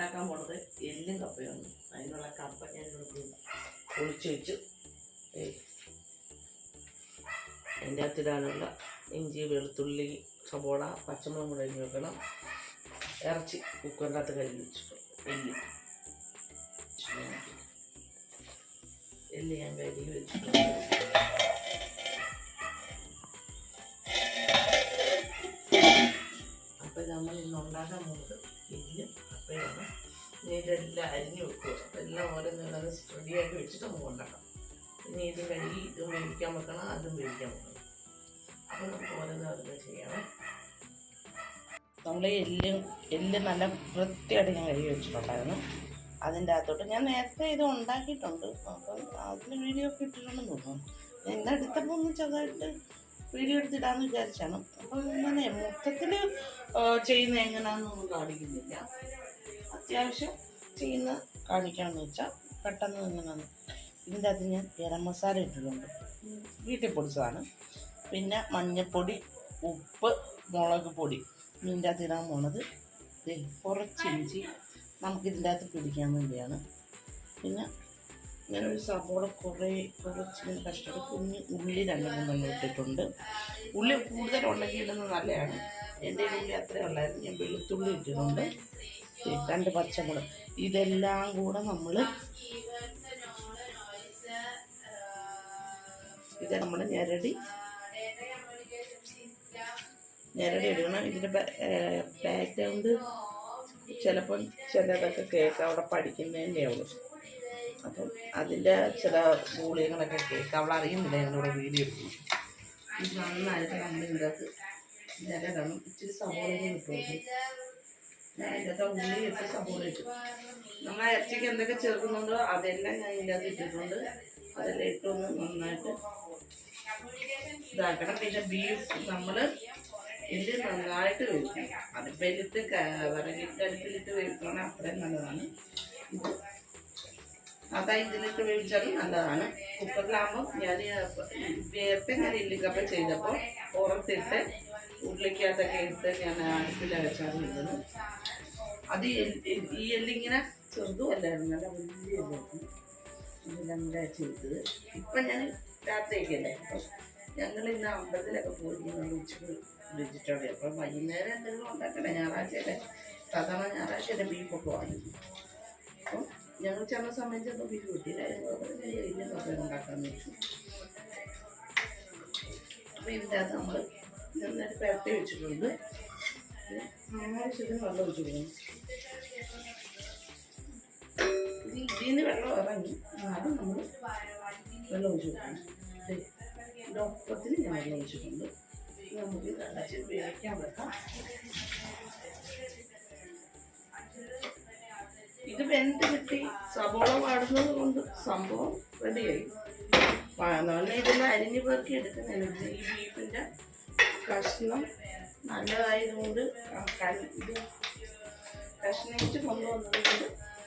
ഉണ്ടാക്കാൻ പോണത് എല്ലും കപ്പയാണ് അതിനുള്ള കപ്പ ഞാൻ പൊളിച്ച് വെച്ചു. എന്റെ അകത്തിടാനുള്ള ഇഞ്ചി വെളുത്തുള്ളി സബോള പച്ചമുളക് കൂടെ വെക്കണം. ഇറച്ചി കുക്കറിന്റെ അകത്ത് കഴുകി വെച്ചിട്ടുണ്ട്. എല്ല്. എല്ല് ഞാൻ കഴുകി വെച്ചിട്ടുണ്ട്. നമ്മൾ ഇന്ന് ഉണ്ടാക്കാൻ പോകുന്നത് എല്ലും അപ്പോഴാണ് ഇനി ഇതെല്ലാം അരിഞ്ഞു വെക്കുക. അപ്പം എല്ലാം ഓരോന്ന് റെഡിയാക്കി വെച്ചിട്ട് നമുക്ക് ഉണ്ടാക്കാം. ഇനി ഇത് കഴുകി ഇത് വേവിക്കാൻ വെക്കണം അതും വേവിക്കാൻ വെക്കണം. അപ്പോൾ നമുക്ക് ഓരോന്നും ചെയ്യണം നമ്മൾ എല്ലും എല്ല് നല്ല വൃത്തിയായിട്ട് ഞാൻ കഴുകി വെച്ചിട്ടുണ്ടായിരുന്നു. അതിന്റെ അകത്തോട്ട് ഞാൻ നേരത്തെ ഇത് ഉണ്ടാക്കിയിട്ടുണ്ട്. അപ്പം അതിന് വീഡിയോ ഒക്കെ ഇട്ടിട്ടുണ്ടെന്ന് തോന്നുന്നു. ഇന്ന് എടുത്തപ്പോൾ ഒന്ന് ചെറുതായിട്ട് വീഡിയോ എടുത്തിടാന്ന് വിചാരിച്ചാണ്. അപ്പം ഇങ്ങനെ മൊത്തത്തിൽ ചെയ്യുന്ന എങ്ങനെയാണെന്നൊന്നും കാണിക്കുന്നില്ല. അത്യാവശ്യം ചെയ്യുന്ന കാണിക്കാമെന്ന് വെച്ചാൽ പെട്ടെന്ന് എങ്ങനെയാണ് ഇതിന്റെ അത് ഞാൻ ഗരം മസാല ഇട്ടിട്ടുണ്ട്. വീട്ടിൽ പൊടിച്ചതാണ് പിന്നെ മഞ്ഞൾപ്പൊടി ഉപ്പ് മുളക് പൊടി. ഇതിന്റെ അകത്ത് ഇടാൻ പോണത് കുറച്ച് ഇഞ്ചി. നമുക്കിതിന്റെ അകത്ത് പിടിക്കാൻ വേണ്ടിയാണ്. പിന്നെ ഞാനൊരു സവോള കുറേ കുറച്ച് കഷ്ടപ്പെട്ട് കുഞ്ഞ് ഉള്ളി രണ്ട് മൂന്നെണ്ണം ഇട്ടിട്ടുണ്ട്. ഉള്ളി കൂടുതലുണ്ടെങ്കിൽ ഇടുന്നത് നല്ലതാണ്. എന്റെ ഉള്ളി അത്രേ ഉള്ളായിരുന്നു. ഞാൻ വെളുത്തുള്ളി ഇട്ടിട്ടുണ്ട്. രണ്ട് പച്ചമുളക്. ഇതെല്ലാം കൂടെ നമ്മൾ ഇത് നമ്മൾ ഞരടി ഞരടി ഇടണം. ഇതിന്റെ ബാക്ക്ഗ്രൗണ്ട് ചിലപ്പം ചിലതൊക്കെ കേക്ക് അവിടെ പഠിക്കുന്നതിന്റെ അവൾ അപ്പം അതിന്റെ ചില മൂല്യങ്ങളൊക്കെ കേൾക്കാം അവൾ അറിയുന്നില്ല ഞങ്ങളിവിടെ വീഡിയോ എടുക്കുന്നു ഇത് നന്നായിട്ട് ഇതിനകത്ത് ഇച്ചിരി ഇട്ട് ഞാൻ ഇതിനകത്ത് നമ്മൾ ഇറച്ചിക്ക് എന്തൊക്കെ ചേർക്കുന്നുണ്ടോ അതെല്ലാം ഞാൻ ഇതിന്റെ അകത്ത് ഇട്ടിട്ടുണ്ട്. അതെല്ലാം ഇട്ടൊന്ന് നന്നായിട്ട് ഇതാക്കണം. പിന്നെ ബീഫ് നമ്മൾ ഇത് നന്നായിട്ട് വേവിക്കണം. അടുപ്പിലിട്ട് വിറകിട്ട് അടുപ്പിലിട്ട് വേവിക്കണം അത്രയും നല്ലതാണ്. ഇത് അതാ ഇതിലേക്ക് വേവിച്ചാലും നല്ലതാണ്. കുക്കറിലാകുമ്പോൾ ഞാൻ ഇല്ലിക്കപ്പം ചെയ്തപ്പോൾ പുറത്തിട്ട് ഉള്ളിക്കകത്തൊക്കെ എടുത്ത് ഞാൻ അടുപ്പിൽ വെച്ചാണ് ഇരുന്നത് അത് ഈ എല്ല് ഈ എല്ലിങ്ങനെ ചെറുതും അല്ലായിരുന്നു നല്ല വലിയ കൂടെ ചെയ്തത്. ഇപ്പം ഞാൻ രാത്രിയൊക്കെയല്ലേ അപ്പം ഞങ്ങൾ ഇന്ന് അമ്പലത്തിലൊക്കെ പോയി ഞങ്ങൾ ഉച്ചയ്ക്ക് വെജിറ്റബിൾ അപ്പം വൈകുന്നേരം എന്തെങ്കിലും ഉണ്ടാക്കണേ ഞായറാഴ്ചയല്ലേ സാധാരണ ഞായറാഴ്ചയുടെ ബീഫൊക്കെ വാങ്ങിക്കും. അപ്പം ഞങ്ങൾ സമയം ചിലപ്പോൾ ബീഫ് കിട്ടിയില്ല വലിയ കപ്പ ഉണ്ടാക്കാമെന്ന് വെച്ചു. അപ്പോൾ ഇതിന്റെ അകത്ത് നമ്മൾ നന്നായിട്ട് പുരട്ടി വെച്ചിട്ടുണ്ട്. ആവശ്യത്തിന് വെള്ളം ഒഴിച്ചു കൊടുക്കണം. ഇത് ഇതിന് വെള്ളം ഇറങ്ങി ആദ്യം നമ്മൾ വെള്ളം ഒഴിച്ചു കൊടുക്കണം. ഡോക്ടറത്തിന് ഞാൻ വെള്ളം ഒഴിച്ചിട്ടുണ്ട്. നമുക്ക് വേവിക്കാൻ വെക്കാം. ഇത് വെന്ത് കിട്ടി. സബോള വാടുന്നത് കൊണ്ട് സംഭവം റെഡിയായി നല്ല ഇതിൽ അരിഞ്ഞു പേർക്കി എടുക്കുന്നതിന് ഈ ബീഫിന്റെ കഷ്ണം നല്ലതായതുകൊണ്ട് ഇത് കഷ്ണിച്ച് കൊണ്ടുവന്നത് കൊണ്ട്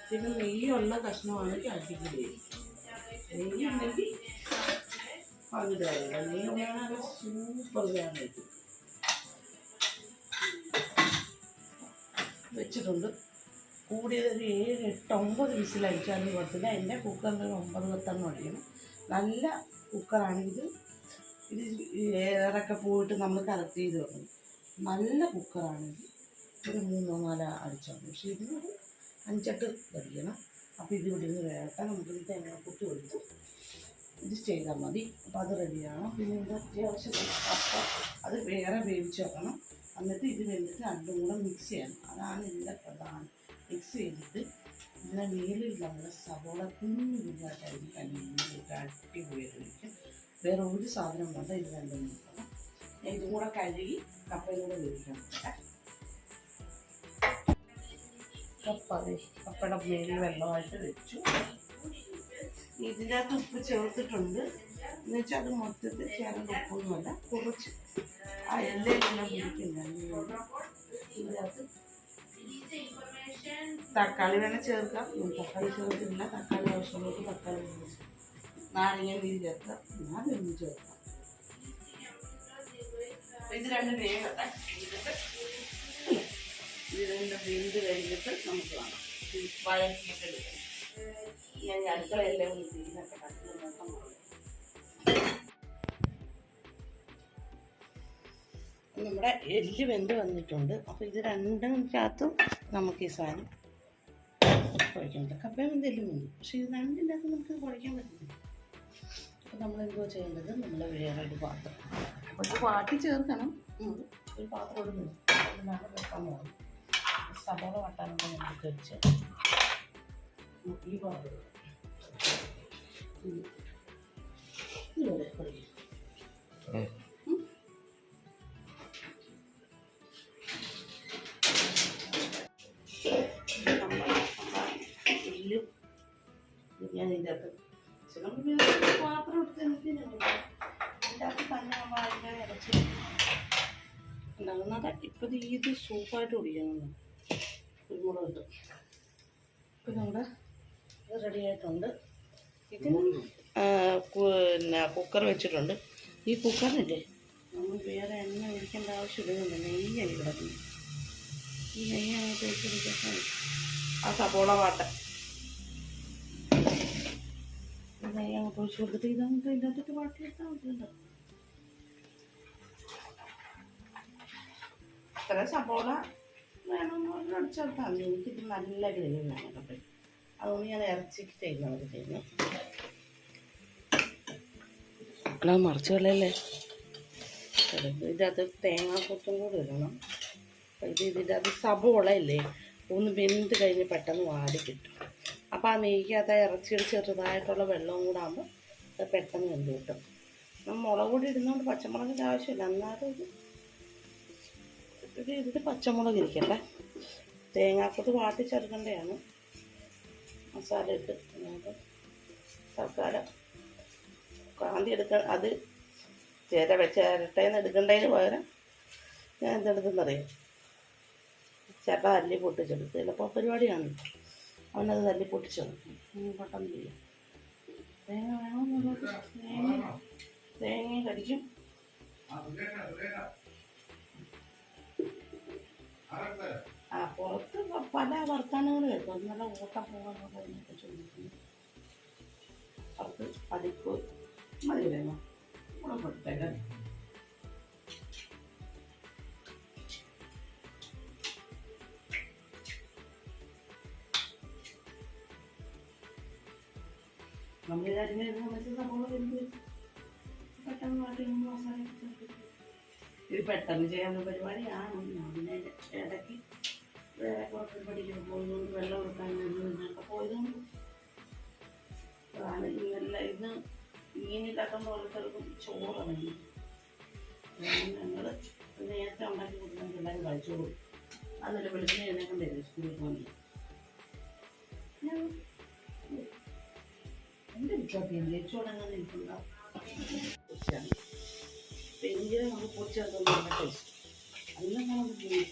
പിന്നെ നെയ്യുള്ള കഷ്ണമാണെങ്കിൽ അടിപൊളി നെയ്യ് ഉണ്ടെങ്കിൽ പകുതിയായില്ല നെയ്യ് ഉണ്ടെങ്കിൽ സൂപ്പർ വേണം വെച്ചിട്ടുണ്ട്. കൂടിയത് ഒരു ഏഴ് എട്ട് ഒമ്പത് വിസിൽ അടിച്ചാലും കുഴപ്പമില്ല. എന്റെ കുക്കറിൽ ഒരു ഒമ്പത് പത്തെണ്ണം അടിക്കണം. നല്ല കുക്കറാണെങ്കിൽ ഇത് ഏറൊക്കെ പോയിട്ട് നമ്മൾ കറക്റ്റ് ചെയ്ത് വെക്കണം. നല്ല കുക്കറാണെങ്കിൽ ഒരു മൂന്നോ നാലോ അടിച്ചാൽ മതി. പക്ഷേ ഇതിനൊരു അഞ്ചെട്ട് അടിക്കണം. അപ്പോൾ ഇത് ഇവിടെ നിന്ന് വേട്ട നമുക്ക് തേങ്ങാക്കുട്ടി ഒഴിച്ച് ഇത് ചെയ്താൽ മതി. അപ്പോൾ അത് റെഡിയാണ്. പിന്നെ ഇത് അത്യാവശ്യം അപ്പം അത് വേറെ വേവിച്ച് വെക്കണം. എന്നിട്ട് ഇത് വെന്തിട്ട് രണ്ടും കൂടെ മിക്സ് ചെയ്യണം. അതാണ് ഇതിന്റെ പ്രധാനം. മിക്സ് ചെയ്തിട്ട് ഇതിനെ മേലിൽ നമ്മൾ സവോള കുഞ്ഞു കുഞ്ഞായിട്ടായിരിക്കും കല്ലിട്ട് അടിപൊളിയായിരിക്കും വേറെ ഒരു സാധനം വേണ്ട ഇത് രണ്ടും നോക്കണം ഞാൻ ഇതും കൂടെ കഴുകി കപ്പയും കൂടെ വേവിക്കാൻ പോട്ടെ കപ്പ കപ്പയുടെ മേലിൽ വെള്ളമായിട്ട് വെച്ചു. ഇതിന്റെ അകത്ത് ഉപ്പ് ചേർത്തിട്ടുണ്ട്. എന്ന് വെച്ചാൽ അത് മൊത്തത്തിൽ ചേർന്ന ഉപ്പൊന്നുമല്ല. കുറച്ച് ആ എല്ലാം ഇതിന്റെ അകത്ത് തക്കാളി വേണം ചേർക്കാം. തക്കാളി ചേർത്തില്ല തക്കാളി ആവശ്യമുള്ളവർക്ക് തക്കാളി ചേർക്കാം നാരങ്ങ നീര് ചേർക്കാം. ഞാൻ ഇന്ന് ചേർക്കാം. അപ്പൊ ഇത് രണ്ട് വേഗത്തെ ഇത് രണ്ട് വെന്ത് കഴിഞ്ഞിട്ട് നമുക്ക് വേണം എടുക്കണം ഞാൻ ഈ അടുക്കളയെല്ലാം ഒന്ന് ക്ലീനൊക്കെ കട്ടി നോക്കാൻ നമ്മുടെ എല്ല് വെന്ത് വന്നിട്ടുണ്ട്. അപ്പോൾ ഇത് രണ്ടും ചാത്തും നമുക്ക് ഈ സാധനം കുഴക്കുന്നുണ്ട് കപ്പയും എല്ലും വെന്തു പക്ഷേ ഇത് രണ്ടിന്റെ നമുക്ക് കുഴക്കാൻ പറ്റില്ല. അപ്പോൾ നമ്മൾ എന്തോ ചെയ്യേണ്ടത്? നമ്മൾ വേറൊരു പാത്രം അപ്പോൾ ഇത് വാട്ടി ചേർക്കണം. ഒരു പാത്രം ഇടുന്നു അതിലാണ് വെക്കാൻ പോകുന്നത് സബോള വാട്ടാനൊക്കെ നമുക്ക് വെച്ച് ഈ പാത്രം. ഇതുപോലെ കുഴക്കും സൂപ്പായിട്ട് കുടിക്കണം. കുരുമുളക് ഇട്ട് ഇപ്പം നമ്മുടെ റെഡി ആയിട്ടുണ്ട്. ഇതിന് പിന്നെ കുക്കർ വെച്ചിട്ടുണ്ട്. ഈ കുക്കറിനില്ലേ നമ്മൾ വേറെ എണ്ണ ഒഴിക്കേണ്ട ആവശ്യമില്ല നെയ്യാണ് കിടക്കുന്നത് ഈ നെയ്യായിട്ട് ഒഴിച്ചെടുക്കാൻ ആ സബോള വാട്ട. ഈ നെയ്യ് അങ്ങോട്ട് ഒഴിച്ച് കൊടുത്തിട്ട് ഇതങ്ങോട്ട് ഇതിന്റെ അകത്തിട്ട് വാട്ടിയെടുത്താൽ മതിയല്ലോ. ഇത്ര സബോള വേണമെന്ന് അടിച്ചെടുത്താൽ മതി എനിക്കിത് നല്ല ഗ്രേവിയാണ് കേട്ടോ അതുകൊണ്ട് ഞാൻ ഇറച്ചിക്ക് ചെയ്യുന്നത് ചെയ്യുന്നത് അല്ല മറിച്ച് കളയല്ലേ? ഇതിനകത്ത് തേങ്ങാക്കൊത്തും കൂടി ഇടണം. ഇത് ഇതിന്റെ അത് സബോള ഇല്ലേ? ഒന്ന് വെന്ത് കഴിഞ്ഞ് പെട്ടെന്ന് വാടി കിട്ടും. അപ്പോൾ ആ നെയ്ക്കകത്ത് ഇറച്ചിയുടെ ചെറുതായിട്ടുള്ള വെള്ളവും കൂടെ ആകുമ്പോൾ അത് പെട്ടെന്ന് വെന്ത് കിട്ടും. മുളക് പൊടി ഇടുന്നതുകൊണ്ട് പച്ചമുളകിന്റെ ആവശ്യമില്ല. എന്നാലും ഇത് പച്ചമുളക് ഇരിക്കട്ടെ. തേങ്ങാക്കൊത്ത് വാട്ടി ചേർക്കേണ്ടതാണ് മസാല ഇട്ട് തൽക്കാലം കാന്തി എടുക്ക അത് ചേര എന്ന് എടുക്കേണ്ടതിന് പകരം ഞാൻ എന്തെടുത്തെന്നറിയാം ചേട്ട തല്ലി പൊട്ടിച്ചെടുത്ത് ചിലപ്പോൾ പരിപാടിയാണ്. അവനത് തല്ലി പൊട്ടിച്ചെടുക്കും. പെട്ടെന്ന് ചെയ്യാം. തേങ്ങ വേണം? തേങ്ങ തേങ്ങയും കടിക്കും. ആ പുറത്ത് പല വർത്തമാനങ്ങൾ കേൾക്കും ഇന്നലെ ഓട്ടം പോകാന്നൊക്കെ എന്നൊക്കെ ചോദിക്കുന്നു. അവർക്ക് പഠിപ്പ് മതിയല്ലോ നമ്മളെ കൂടെ കൊടുത്തേക്കാം നമ്മൾ അരിഞ്ഞ സമയത്ത് വരുമ്പോൾ പെട്ടെന്ന് വാട്ടി മസാല ഇത് പെട്ടെന്ന് ചെയ്യാവുന്ന പരിപാടിയാണ്. പിന്നെ ഇടയ്ക്ക് വേറെ കുറച്ച് പഠിക്കാൻ പോകുന്നു വെള്ളം കൊടുക്കാൻ ഒക്കെ പോയതുകൊണ്ട് അതാണ് ഇന്നല്ല ഇന്ന് മീനില്ലാത്തതുകൊണ്ട് ഓരോരുത്തർക്കും ചോറാണ് ഞങ്ങൾ നേരത്തെ ഉണ്ടാക്കി കൊടുക്കാൻ എല്ലാവരും കഴിച്ചോളൂ. അന്നേരം വെളുപ്പിനെ എഴുന്നേക്കണ്ടേ സ്കൂളിൽ പോകണം എന്റെ വിശ്വാസം ജയിച്ചോടങ്ങനെ എനിക്കുണ്ടാവും ഉച്ചയാണ് പെരിഞ്ചീരം നമുക്ക് പൊടിച്ചെടുത്തോണ്ട് നല്ല ടേസ്റ്റ് അതിലും നമുക്ക് ചെയ്യും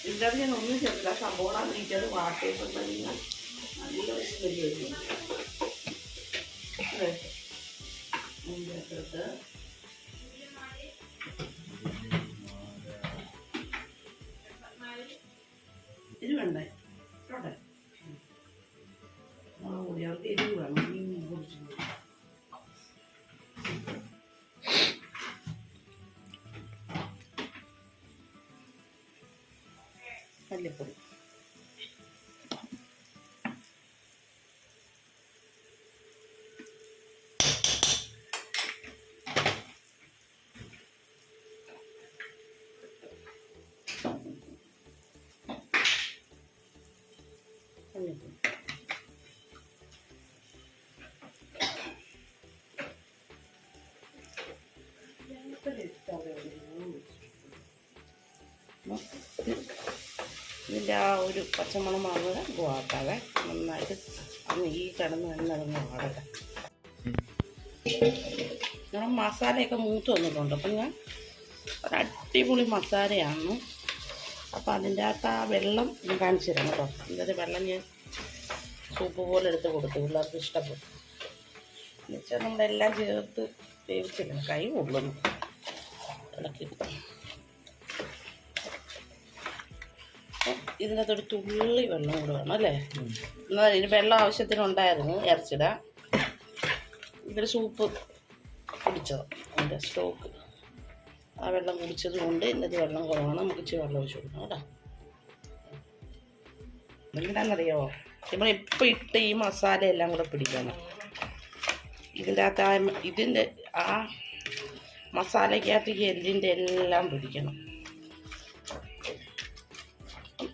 ഇതിന്റെ ഞാൻ ഒന്നും ചേർത്തില്ല സബോള നീറ്റത് വാട്ടിയിട്ടുണ്ടെങ്കിൽ നല്ല സ്മെല്ല് വരും അതെ. അതിന്റെ അകത്തോട്ട് ഇത് വേണ്ടേ? ഇട്ടോട്ടെ മുളക് പൊടി അവർക്ക് എരിവ് ഇതിന്റെ ആ ഒരു പച്ചമണം മാറുക ഗോവാക്കാതെ നന്നായിട്ട് അന്ന് ഈ കിടന്ന് തന്നെ അതൊന്ന് വാടക നമ്മൾ മസാലയൊക്കെ മൂത്ത് വന്നിട്ടുണ്ട്. അപ്പം ഞാൻ ഒരു അടിപൊളി മസാലയാണ്. അപ്പം അതിന്റെ അകത്ത് ആ വെള്ളം ഞാൻ കാണിച്ചു തരാം കേട്ടോ. ഇതിന്റെ വെള്ളം ഞാൻ സൂപ്പ് പോലെ എടുത്ത് കൊടുത്തു. പിള്ളേർക്ക് ഇഷ്ടപ്പെട്ടു. എന്നുവെച്ചാൽ നമ്മളെല്ലാം ചേർത്ത് വേവിച്ചില്ല കൈ ഇളക്കി ഇളക്കി ഇതിനകത്തൊരു തുള്ളി വെള്ളം കൂടെ വേണം അല്ലേ? എന്നാൽ ഇതിന് വെള്ളം ആവശ്യത്തിനുണ്ടായിരുന്നു ഇറച്ചിടാൻ ഇതൊരു സൂപ്പ് കുടിച്ചത് അതിന്റെ സ്റ്റോക്ക് ആ വെള്ളം കുടിച്ചത് കൊണ്ട് ഇന്നത് വെള്ളം കുറവാണ്. നമുക്ക് ഇച്ചിരി വെള്ളം ഒഴിച്ചു കൊടുക്കണം കേട്ടോ. എന്താണെന്നറിയാമോ നമ്മൾ ഇപ്പം ഇട്ട് ഈ മസാല എല്ലാം കൂടെ പിടിക്കണം. ഇതിന്റെ അകത്ത് ആ ഇതിന്റെ ആ മസാലയ്ക്കകത്ത് എല്ലിന്റെ എല്ലാം പിടിക്കണം.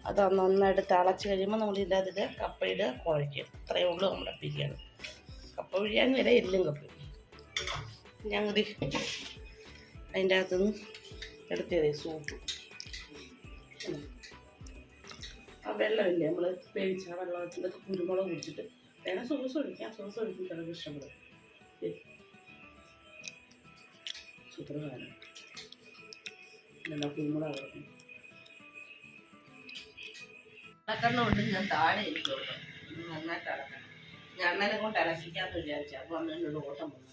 അത് നന്നായിട്ട് തിളച്ച് കഴിയുമ്പോൾ നമ്മൾ ഇതിന്റെ അതിൽ കപ്പയുടെ കുഴയ്ക്കും. ഇത്രയേ ഉള്ളൂ നമ്മുടെ ബിരിയാണി. കപ്പ ബിരിയാണി വരെ എല്ലും കപ്പ ഞങ്ങൾ അതിന്റെ അകത്തുനിന്ന് എടുത്തത് സൂപ്പ്. ആ വെള്ളമില്ലേ നമ്മൾ വേവിച്ച ആ വെള്ളത്തിന്റെ കുരുമുളക് കുടിച്ചിട്ട് വേണം സോസ് ഒഴിക്കാം. സോസ് ചില ഇഷ്ടങ്ങൾ സൂപ്പർ ഇതെല്ലാം കുരുമുളക് അളക്കണ്ണുകൊണ്ട് ഞാൻ താഴെ ഇരിക്കും കേട്ടോ. ഇത് നന്നായിട്ട് അളക്കണം ഞാൻ അണ്ണനെ കൊണ്ട് അലക്കിക്കാന്ന് വിചാരിച്ചു. അപ്പോൾ അണ്ണനോട് ഓട്ടം വന്നു.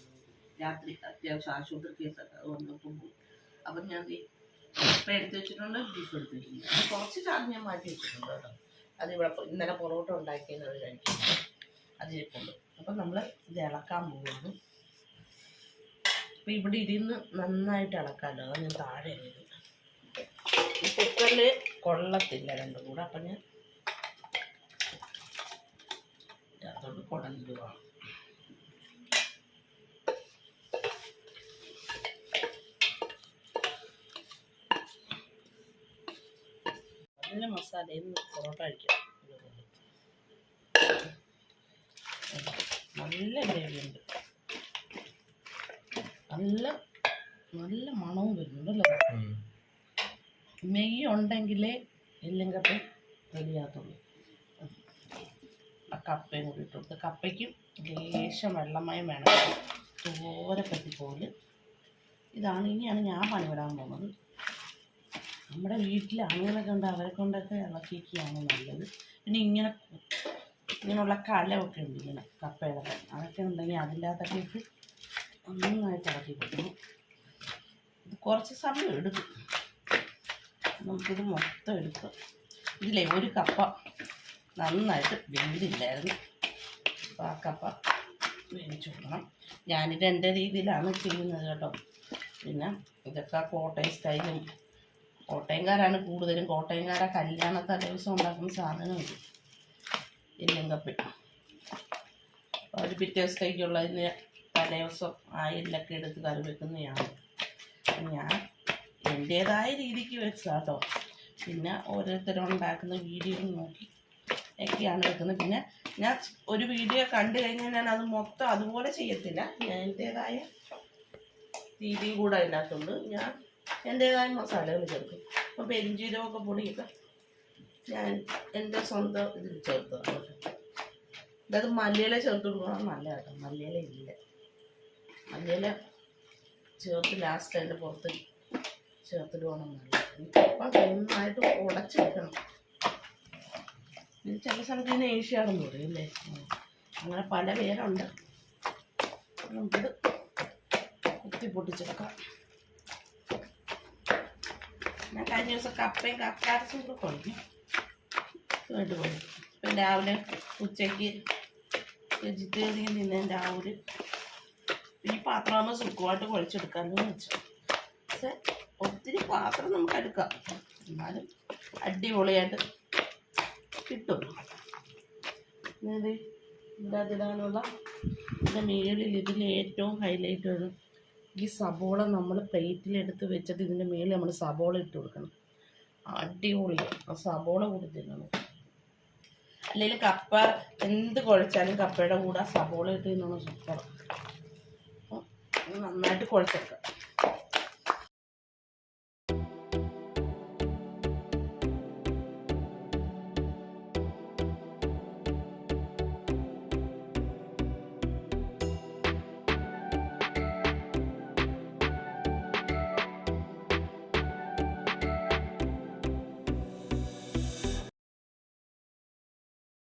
രാത്രി അത്യാവശ്യം ആശുപത്രി കേസൊക്കെ വന്നപ്പോൾ പോയി. അപ്പം ഞാൻ ഇപ്പം എടുത്ത് വെച്ചിട്ടുണ്ട് ബീഫ് എടുത്ത് വെച്ചിട്ടുണ്ട്. അത് കുറച്ച് ചാറ് ഞാൻ മാറ്റി വെച്ചിട്ടുണ്ട് കേട്ടോ. അത് ഇവിടെ ഇന്നലെ പൊറോട്ട ഉണ്ടാക്കിയത് അത് കഴിക്കും അതിരിപ്പുണ്ട് അപ്പം നമ്മൾ ഇത് ഇളക്കാൻ പോകുന്നു അപ്പം ഇവിടെ ഇരുന്ന് നന്നായിട്ട് ഇളക്കാമല്ലോ ഞാൻ താഴെ കുക്കറിൽ കൊള്ളത്തില്ല രണ്ടും കൂടെ. അപ്പം ഞാൻ കുടഞ്ഞിടുക നല്ല മസാലയിൽ നിന്ന് പൊറോട്ട കഴിക്കാം നല്ല ഗ്രേവിയുണ്ട്. നല്ല നല്ല മണവും വരുന്നുണ്ടല്ലോ നെയ്യ് ഉണ്ടെങ്കിലേ എല്ലും കപ്പ റെഡിയാകത്തുള്ളൂ. കപ്പയും കൂടി ഇട്ട് കൊടുത്ത് കപ്പയ്ക്കും ലേശം വെള്ളമയം വേണം. തോരപ്പറ്റി പോലെ ഇതാണ് ഇനിയാണ് ഞാൻ പണിവിടാൻ പോകുന്നത്. നമ്മുടെ വീട്ടിൽ ആണുങ്ങളൊക്കെ ഉണ്ട് അവരെ കൊണ്ടൊക്കെ ഇളക്കിക്കുകയാണ് നല്ലത്. പിന്നെ ഇങ്ങനെ ഇങ്ങനെയുള്ള കലമൊക്കെ ഉണ്ട് ഇങ്ങനെ കപ്പയുടെ അതൊക്കെ ഉണ്ടെങ്കിൽ അതിന്റെ അകത്തൊക്കെ ഇട്ട് നന്നായിട്ട് ഇളക്കി കൊടുക്കണം. ഇത് കുറച്ച് സമയം എടുക്കും. നമുക്കിത് മൊത്തം എടുക്കാം. ഇതിലേ ഒരു കപ്പ നന്നായിട്ട് വെന്തില്ലായിരുന്നു. അപ്പോൾ ആ വേവിച്ച് കൊടുക്കണം. ഞാനിത് എന്റെ രീതിയിലാണ് ചെയ്യുന്നത് കേട്ടോ. പിന്നെ ഇതൊക്കെ കോട്ടയം സ്റ്റൈലും കോട്ടയംകാരാണ് കൂടുതലും. കോട്ടയംകാരെ കല്യാണ തലേദിവസം ഉണ്ടാക്കുന്ന സാധനം ഇത്. എല്ലും കപ്പി അവർ പിറ്റേ ദിവസത്തേക്കുള്ളതിന് തലേദിവസം ആ എല്ലൊക്കെ എടുത്ത് കറി വെക്കുന്നതാണ് ഞാൻ എന്റേതായ രീതിക്ക് വെച്ചാട്ടോ പിന്നെ ഓരോരുത്തരും ഉണ്ടാക്കുന്ന വീഡിയോ നോക്കി ഒക്കെയാണ് വെക്കുന്നത് പിന്നെ ഞാൻ ഒരു വീഡിയോ കണ്ടു കഴിഞ്ഞാൽ ഞാൻ അത് മൊത്തം അതുപോലെ ചെയ്യത്തില്ല. ഞാൻ എന്റേതായ രീതി കൂടെ അതിനകത്തുണ്ട്. ഞാൻ എന്റേതായ മസാലകൾ ചേർക്കും. അപ്പോൾ പെരിഞ്ചീരകമൊക്കെ പൊടിയൊക്കെ ഞാൻ എന്റെ സ്വന്തം ഇതിൽ ചേർത്തതാണ് അതായത് മല്ലിയില ചേർത്ത് കൊടുക്കണം നല്ല കേട്ടോ. മല്ലിയില ഇല്ല. മല്ലിയില ചേർത്ത് ലാസ്റ്റ് അതിന്റെ പുറത്ത് ചേർത്തിട്ട് പോകണം നല്ല അപ്പം നന്നായിട്ട് ഉടച്ചെടുക്കണം. ചില സ്ഥലത്ത് ഇതിന് ഏഷ്യാണെന്ന് പറയും അല്ലേ. അങ്ങനെ പല പേരുണ്ട്. നമുക്കിത് കുത്തി പൊട്ടിച്ചെടുക്കാം. ഞാൻ കഴിഞ്ഞ ദിവസം കപ്പയും കക്കാരസും കൂടെ കൊണ്ടു. കേട്ട് പോയി. ഇപ്പം രാവിലെ ഉച്ചയ്ക്ക് വെജിറ്റേറിയൻ തിന്നതിന്റെ രാവിലെ. ഈ പാത്രമാകുമ്പോൾ സുഖമായിട്ട് കുഴച്ചെടുക്കാമെന്ന് വെച്ചു പക്ഷെ ഒത്തിരി പാത്രം നമുക്ക് എടുക്കാം. എന്നാലും അടിപൊളിയായിട്ട് കിട്ടും. ഇതിനകത്തിടാനുള്ള ഇതിന്റെ മേളിൽ ഇതിൽ ഏറ്റവും ഹൈലൈറ്റ് ആണ് ഈ സബോള നമ്മൾ പ്ലേറ്റിലെടുത്ത് വെച്ചിട്ട് ഇതിന്റെ മേളിൽ നമ്മൾ സബോള ഇട്ട് കൊടുക്കണം. അടിപൊളി. ആ സബോള കൂടി തിന്നണം. അല്ലെങ്കിൽ കപ്പ എന്ത് കുഴച്ചാലും കപ്പയുടെ കൂടെ സബോള ഇട്ട് തിന്നണം. സൂപ്പർ. നന്നായിട്ട് കുഴച്ചെടുക്കാം.